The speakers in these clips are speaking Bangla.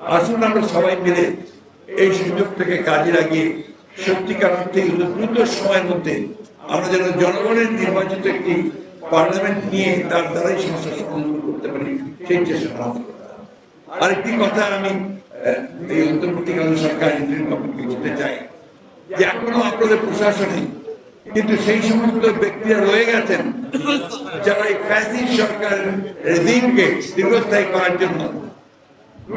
আসুন আমরা সবাই মিলে এই সুযোগ থেকে কাজে লাগিয়ে সত্যিকার অর্থে দ্রুত সময়ের মধ্যে আমরা যেন জনগণের নির্বাচিত একটি পার্লামেন্ট নিয়ে তার দ্বারাই সমস্যা সমাধান করতে পারি, সেই চেষ্টা আরেকটি কথা আমি এই অন্তর্বর্তীকালীন সরকার ইন্দ্রিন বাবুকে বলতে চাই, যে এখনও আপনাদের প্রশাসনে কিন্তু সেই সমস্ত ব্যক্তিরা রয়ে গেছেন যারা এই ফ্যাসিস সরকারের রেজিমকে দীর্ঘস্থায়ী করার জন্য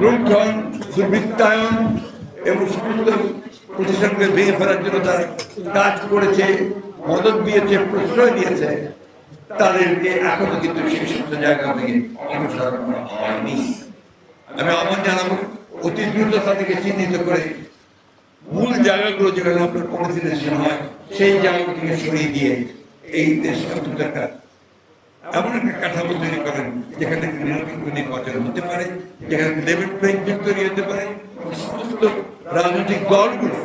লুণ্ঠন দুর্বৃত্তায়ন এবং সমস্ত প্রতিষ্ঠানকে ভেঙে ফেলার জন্য তারা কাজ করেছে, মদত দিয়েছে, প্রশ্রয় দিয়েছে। তাদেরকে এখনও কিন্তু সেই সমস্ত জায়গা থেকে অনুসরণ করা হয়নি। আমি আহ্বান জানাব, অতি দ্রুত তাদেরকে চিহ্নিত করে মূল জায়গাগুলো যেখানে আপনার পলিসিলেশন হয়, সেই জায়গাগুলো থেকে সরিয়ে দিয়ে এই দেশে একটা এমন একটা কাঠামো তৈরি করেন যেখানে নির্বাচন হতে পারে, যেখানে লেভেল প্লেইং ফিল্ড তৈরি হতে পারে, সমস্ত রাজনৈতিক দলগুলো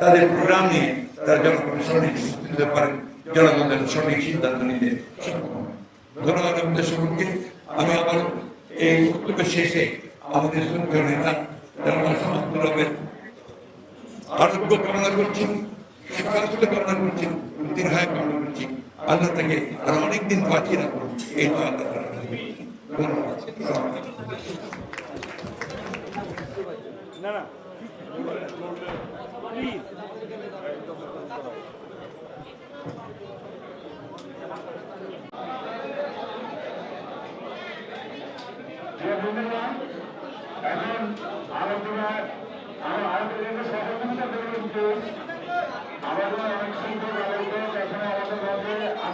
তাদের প্রোগ্রাম নিয়ে তারা জনগণের সঠিক নিতে পারেন জনগণের সঠিক সিদ্ধান্ত নিতে ধন্যবাদ আমাদের সকলকে। আমি আবার এই বক্তব্য শেষে আমাদের সুন্দর নেতা জনগণ সমাজের আরোগ্য কামনা করছি সুস্বাস্থ্য কামনা করছি দীর্ঘায় কামনা করছি আল্লাহ তাকে আরও অনেকদিন বাঁচিয়ে রাখুন এই তো আল্লাহ না না এখন আলোচনায় আমার আলোচনাকে সহযোগিতা করবেন আমাদের অনেক সংখ্যক আলোচক এখন আমাদের মধ্যে আছেন তারা কথা বলবেন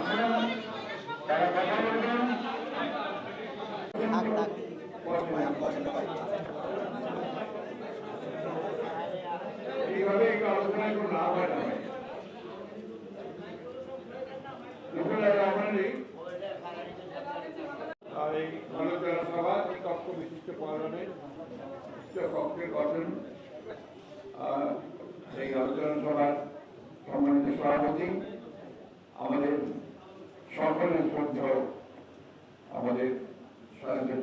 এইভাবে একটু আলোচনায় কোনো লাভ হয় না আর এই আলোচনা সভা তক্ষ বিশিষ্ট পালনে কক্ষের গঠন এই আলোচনা সভার সম্মানিত আমাদের শ্রদ্ধেয় আমাদের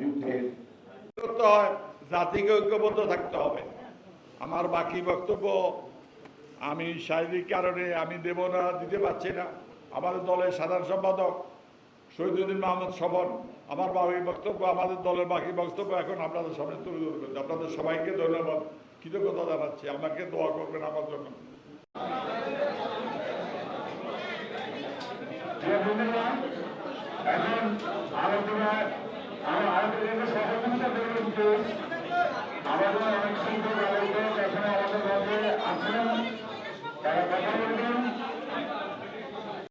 যুদ্ধের জাতিকে ঐক্যবদ্ধ থাকতে হবে। আমার বাকি বক্তব্য, আমি শারীরিক কারণে আমি দেব না, দিতে পারছি না। আমাদের দলের সাধারণ সম্পাদক শহীদুদ্দিন মাহমুদ স্বপন আমার বাকি বক্তব্য, আমাদের দলের বাকি বক্তব্য এখন আপনাদের সামনে তুলে ধরবেন। আপনাদের সবাইকে ধন্যবাদ, কৃতজ্ঞতা জানাচ্ছি। আমাকে দোয়া করবেন আমার জন্য যে ধন্যবাদ এখন আলোচনায় আমার আলোচনাকে সহযোগিতা করবেন যে আমাদের অনেক সংখ্যক আলোচক এখন আমাদের মধ্যে আছেন তারা কথা বলবেন